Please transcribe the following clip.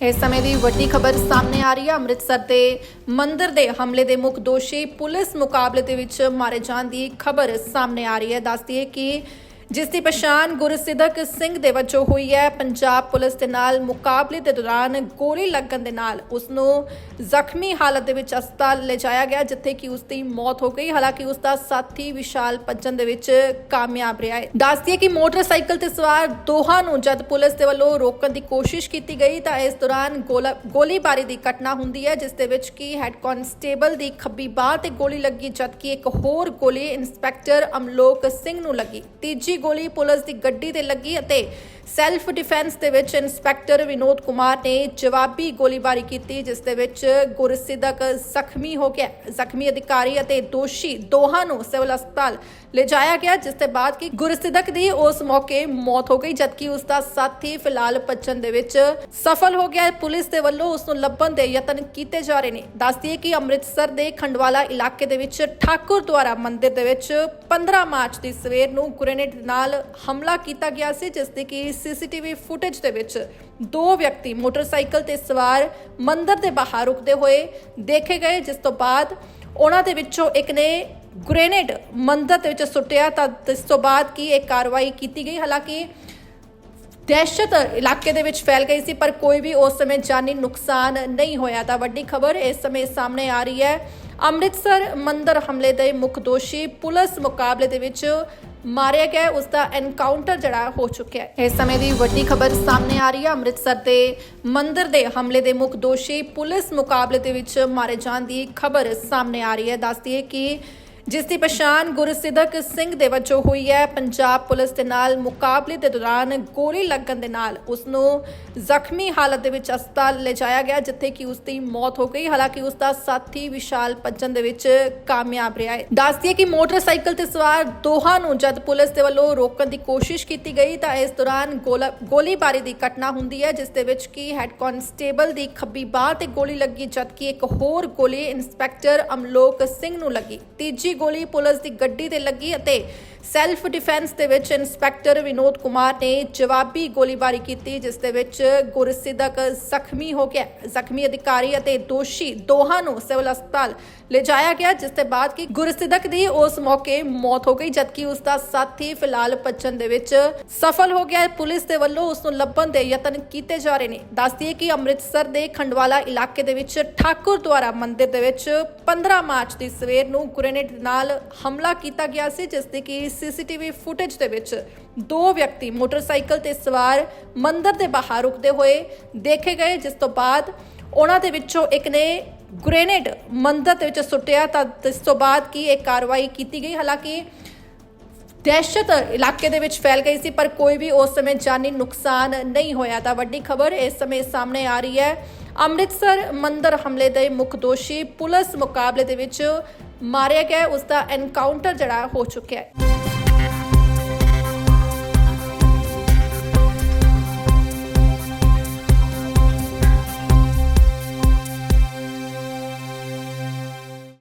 ਇਸ ਸਮੇਂ ਦੀ ਵੱਡੀ ਖਬਰ ਸਾਹਮਣੇ ਆ ਰਹੀ ਹੈ। ਅੰਮ੍ਰਿਤਸਰ ਦੇ ਮੰਦਿਰ ਦੇ ਹਮਲੇ ਦੇ ਮੁੱਖ ਦੋਸ਼ੀ ਪੁਲਿਸ ਮੁਕਾਬਲੇ ਦੇ ਵਿੱਚ ਮਾਰੇ ਜਾਣ ਦੀ ਖਬਰ ਸਾਹਮਣੇ ਆ ਰਹੀ ਹੈ। ਦੱਸਦੀ ਹੈ ਕਿ ਜਿਸ ਦੀ ਪਛਾਣ ਗੁਰਸਿੱਧਕ ਸਿੰਘ ਦੇ ਵਜੋਂ ਹੋਈ ਹੈ। ਪੰਜਾਬ ਪੁਲਿਸ ਦੇ ਨਾਲ ਮੁਕਾਬਲੇ ਦੇ ਦੌਰਾਨ ਗੋਲੀ ਲੱਗਣ ਦੇ ਨਾਲ ਉਸ ਨੂੰ ਜ਼ਖਮੀ ਹਾਲਤ ਦੇ ਵਿੱਚ ਹਸਪਤਾਲ ਲਿਜਾਇਆ ਗਿਆ, ਜਿੱਥੇ ਕਿ ਉਸ ਦੀ ਮੌਤ ਹੋ ਗਈ। ਹਾਲਾਂਕਿ ਉਸ ਦਾ ਸਾਥੀ ਵਿਸ਼ਾਲ ਭੱਜਣ ਦੇ ਵਿੱਚ ਕਾਮਯਾਬ ਰਿਹਾ ਹੈ। ਦੱਸਦੀ ਹੈ ਕਿ ਮੋਟਰਸਾਈਕਲ ਤੇ ਸਵਾਰ ਦੋਹਾਂ ਨੂੰ ਜਦ ਪੁਲਿਸ ਦੇ ਵੱਲੋਂ ਰੋਕਣ ਦੀ ਕੋਸ਼ਿਸ਼ ਕੀਤੀ ਗਈ, ਤਾਂ ਇਸ ਦੌਰਾਨ ਗੋਲਾ- ਗੋਲੀਬਾਰੀ ਦੀ ਘਟਨਾ ਹੁੰਦੀ ਹੈ, ਜਿਸ ਦੇ ਵਿੱਚ ਕਿ ਹੈੱਡ ਕਾਂਸਟੇਬਲ ਦੀ ਖੱਬੀ ਬਾਹ ਤੇ ਗੋਲੀ ਲੱਗੀ, ਜਦਕਿ ਇੱਕ ਹੋਰ ਗੋਲੀ ਇੰਸਪੈਕਟਰ ਅਮਲੋਕ ਸਿੰਘ ਨੂੰ ਲੱਗੀ। ਤੀਜੀ ਗੋਲੀ ਪੁਲਿਸ ਦੀ ਗੱਡੀ ਤੇ ਲੱਗੀ ਅਤੇ ਸੈਲਫ ਡਿਫੈਂਸ ਦੇ ਵਿੱਚ ਇੰਸਪੈਕਟਰ ਵਿਨੋਦ ਕੁਮਾਰ ਨੇ ਜਵਾਬੀ ਗੋਲੀਬਾਰੀ ਕੀਤੀ, ਜਿਸ ਦੇ ਵਿੱਚ ਗੁਰਸਿੱਧਕ ਜ਼ਖਮੀ ਹੋ ਗਿਆ। ਜ਼ਖਮੀ ਅਧਿਕਾਰੀ ਅਤੇ ਦੋਸ਼ੀ ਦੋਹਾਂ ਨੂੰ ਸਿਵਲ ਹਸਪਤਾਲ ਲਿਜਾਇਆ ਗਿਆ, ਜਿਸ ਦੇ ਬਾਅਦ ਕਿ ਗੁਰਸਿੱਧਕ ਦੀ ਉਸ ਮੌਕੇ ਮੌਤ ਹੋ ਗਈ, ਜਦਕਿ ਉਸ ਦਾ ਸਾਥੀ ਫਿਲਹਾਲ ਭੱਜਣ ਦੇ ਵਿੱਚ ਸਫਲ ਹੋ ਗਿਆ। ਪੁਲਿਸ ਦੇ ਵੱਲੋਂ ਉਸ ਨੂੰ ਲੱਭਣ ਦੇ ਯਤਨ ਕੀਤੇ ਜਾ ਰਹੇ ਨੇ। ਦੱਸਦੀ ਹੈ ਕਿ ਅੰਮ੍ਰਿਤਸਰ ਦੇ ਖੰਡਵਾਲਾ ਇਲਾਕੇ ਦੇ ਵਿੱਚ ਠਾਕੁਰ ਦੁਆਰਾ ਮੰਦਿਰ ਦੇ ਵਿੱਚ 15 ਮਾਰਚ ਦੀ ਸਵੇਰ ਨੂੰ ਗ੍ਰੇਨੇਡ ਨਾਲ ਹਮਲਾ ਕੀਤਾ ਗਿਆ ਸੀ, ਜਿਸ ਦੀ ਕਿ ਸੀਸੀਟੀਵੀ ਫੁਟੇਜ ਦੇ ਵਿੱਚ ਦੋ ਵਿਅਕਤੀ ਮੋਟਰਸਾਈਕਲ ਤੇ ਸਵਾਰ ਮੰਦਿਰ ਦੇ ਬਾਹਰ ਰੁਕਦੇ ਹੋਏ ਦੇਖੇ ਗਏ, ਜਿਸ ਤੋਂ ਬਾਅਦ ਉਹਨਾਂ ਦੇ ਵਿੱਚੋਂ ਇੱਕ ਨੇ ਗ੍ਰੇਨੇਡ ਮੰਦਰ ਦੇ ਵਿੱਚ ਸੁੱਟਿਆ। ਤਾਂ ਇਸ ਤੋਂ ਬਾਅਦ ਕੀ ਇਹ ਕਾਰਵਾਈ ਕੀਤੀ ਗਈ? ਹਾਲਾਂਕਿ ਦਹਿਸ਼ਤ ਇਲਾਕੇ ਦੇ ਵਿੱਚ ਫੈਲ ਗਈ ਸੀ, ਪਰ ਕੋਈ ਵੀ ਉਸ ਸਮੇਂ ਜਾਨੀ ਨੁਕਸਾਨ ਨਹੀਂ ਹੋਇਆ। ਤਾਂ ਵੱਡੀ ਖਬਰ ਇਸ ਸਮੇਂ ਸਾਹਮਣੇ ਆ ਰਹੀ ਹੈ ਅੰਮ੍ਰਿਤਸਰ ਮੰਦਰ ਹਮਲੇ ਦੇ ਮੁੱਖ ਦੋਸ਼ੀ ਪੁਲਿਸ ਮੁਕਾਬਲੇ ਦੇ ਵਿੱਚ ਮਾਰਿਆ ਗਿਆ ਹੈ। ਉਸ ਦਾ ਐਨਕਾਊਂਟਰ ਜਿਹੜਾ ਹੋ ਚੁੱਕਿਆ ਹੈ। ਇਸ ਸਮੇਂ ਦੀ ਵੱਡੀ ਖਬਰ ਸਾਹਮਣੇ ਆ ਰਹੀ ਹੈ। ਅੰਮ੍ਰਿਤਸਰ ਦੇ ਮੰਦਰ ਦੇ ਹਮਲੇ ਦੇ ਮੁੱਖ ਦੋਸ਼ੀ ਪੁਲਿਸ ਮੁਕਾਬਲੇ ਦੇ ਵਿੱਚ ਮਾਰੇ ਜਾਣ ਦੀ ਖਬਰ ਸਾਹਮਣੇ ਆ ਰਹੀ ਹੈ। ਦੱਸਦੀ ਹੈ ਕਿ ਜਿਸ ਦੀ ਪਛਾਣ ਗੁਰਸਿੱਧਕ ਸਿੰਘ ਦੇ ਵਜੋਂ ਹੋਈ ਹੈ। ਪੰਜਾਬ ਪੁਲਿਸ ਦੇ ਨਾਲ ਮੁਕਾਬਲੇ ਦੇ ਦੌਰਾਨ ਗੋਲੀ ਲੱਗਣ ਦੇ ਨਾਲ ਉਸ ਨੂੰ ਜ਼ਖਮੀ ਹਾਲਤ ਦੇ ਵਿੱਚ ਹਸਪਤਾਲ ਲਿਜਾਇਆ ਗਿਆ, ਜਿੱਥੇ ਕਿ ਉਸ ਦੀ ਮੌਤ ਹੋ ਗਈ। ਹਾਲਾਂਕਿ ਉਸ ਦਾ ਸਾਥੀ ਵਿਸ਼ਾਲ ਭੱਜਣ ਦੇ ਵਿੱਚ ਕਾਮਯਾਬ ਰਿਹਾ ਹੈ। ਦੱਸਦੀ ਹੈ ਕਿ ਮੋਟਰਸਾਈਕਲ ਤੇ ਸਵਾਰ ਦੋਹਾਂ ਨੂੰ ਜਦ ਪੁਲਿਸ ਦੇ ਵੱਲੋਂ ਰੋਕਣ ਦੀ ਕੋਸ਼ਿਸ਼ ਕੀਤੀ ਗਈ, ਤਾਂ ਇਸ ਦੌਰਾਨ ਗੋਲਾ- ਗੋਲੀਬਾਰੀ ਦੀ ਘਟਨਾ ਹੁੰਦੀ ਹੈ, ਜਿਸ ਦੇ ਵਿੱਚ ਕਿ ਹੈੱਡ ਕਾਂਸਟੇਬਲ ਦੀ ਖੱਬੀ ਬਾਹ ਤੇ ਗੋਲੀ ਲੱਗੀ, ਜਦਕਿ ਇੱਕ ਹੋਰ ਗੋਲੀ ਇੰਸਪੈਕਟਰ ਅਮਲੋਕ ਸਿੰਘ ਨੂੰ ਲੱਗੀ। ਤੀਜੀ ਗੋਲੀ ਪੁਲਿਸ ਦੀ ਗੱਡੀ ਤੇ ਲੱਗੀ ਅਤੇ ਸੈਲਫ ਡਿਫੈਂਸ ਦੇ ਵਿੱਚ ਇੰਸਪੈਕਟਰ ਵਿਨੋਦ ਕੁਮਾਰ ਨੇ ਜਵਾਬੀ ਗੋਲੀਬਾਰੀ ਕੀਤੀ, ਜਿਸ ਦੇ ਵਿੱਚ ਗੁਰਸਿੱਧਕ ਜ਼ਖਮੀ ਹੋ ਗਿਆ। ਜ਼ਖਮੀ ਅਧਿਕਾਰੀ ਅਤੇ ਦੋਸ਼ੀ ਦੋਹਾਂ ਨੂੰ ਸਿਵਲ ਹਸਪਤਾਲ ਲਿਜਾਇਆ ਗਿਆ, ਜਿਸ ਦੇ ਬਾਅਦ ਕਿ ਗੁਰਸਿੱਧਕ ਦੀ ਉਸ ਮੌਕੇ ਮੌਤ ਹੋ ਗਈ, ਜਦਕਿ ਉਸ ਦਾ ਸਾਥੀ ਫਿਲਹਾਲ ਭੱਜਣ ਦੇ ਵਿੱਚ ਸਫਲ ਹੋ ਗਿਆ ਪੁਲਿਸ ਦੇ ਵੱਲੋਂ ਉਸ ਨੂੰ ਲੱਭਣ ਦੇ ਯਤਨ ਕੀਤੇ ਜਾ ਰਹੇ ਨੇ। ਦੱਸਦੀ ਕਿ ਅੰਮ੍ਰਿਤਸਰ ਦੇ ਖੰਡਵਾਲਾ ਇਲਾਕੇ ਦੇ ਵਿੱਚ ਠਾਕੁਰ ਦੁਆਰਾ ਮੰਦਿਰ ਦੇ ਵਿੱਚ 15 ਮਾਰਚ ਦੀ ਸਵੇਰ ਨੂੰ ਗ੍ਰੇਨੇਡ ਨਾਲ ਹਮਲਾ ਕੀਤਾ ਗਿਆ ਸੀ, ਜਿਸ ਦੀ ਕਿ ਸੀਸੀਟੀਵੀ ਫੁਟੇਜ ਦੇ ਵਿੱਚ ਦੋ ਵਿਅਕਤੀ ਮੋਟਰਸਾਈਕਲ ਤੇ ਸਵਾਰ ਮੰਦਰ ਦੇ ਬਾਹਰ ਰੁਕਦੇ ਹੋਏ ਦੇਖੇ ਗਏ, ਜਿਸ ਤੋਂ ਬਾਅਦ ਉਹਨਾਂ ਦੇ ਵਿੱਚੋਂ ਇੱਕ ਨੇ ਗ੍ਰੇਨੇਡ ਮੰਦਰ ਦੇ ਵਿੱਚ ਸੁੱਟਿਆ। ਤਾਂ ਇਸ ਤੋਂ ਬਾਅਦ ਕੀ ਇਹ ਕਾਰਵਾਈ ਕੀਤੀ ਗਈ? ਹਾਲਾਂਕਿ ਦਹਿਸ਼ਤ ਇਲਾਕੇ ਦੇ ਵਿੱਚ ਫੈਲ ਗਈ ਸੀ, ਪਰ ਕੋਈ ਵੀ ਉਸ ਸਮੇਂ ਜਾਨੀ ਨੁਕਸਾਨ ਨਹੀਂ ਹੋਇਆ। ਤਾਂ ਵੱਡੀ ਖਬਰ ਇਸ ਸਮੇਂ ਸਾਹਮਣੇ ਆ ਰਹੀ ਹੈ। ਅੰਮ੍ਰਿਤਸਰ ਮੰਦਰ ਹਮਲੇ ਦੇ ਮੁੱਖ ਦੋਸ਼ੀ ਪੁਲਿਸ ਮੁਕਾਬਲੇ ਦੇ ਵਿੱਚ ਮਾਰਿਆ ਗਿਆ ਹੈ। ਉਸ ਦਾ ਐਨਕਾਊਂਟਰ ਜਿਹੜਾ ਹੋ ਚੁੱਕਿਆ ਹੈ।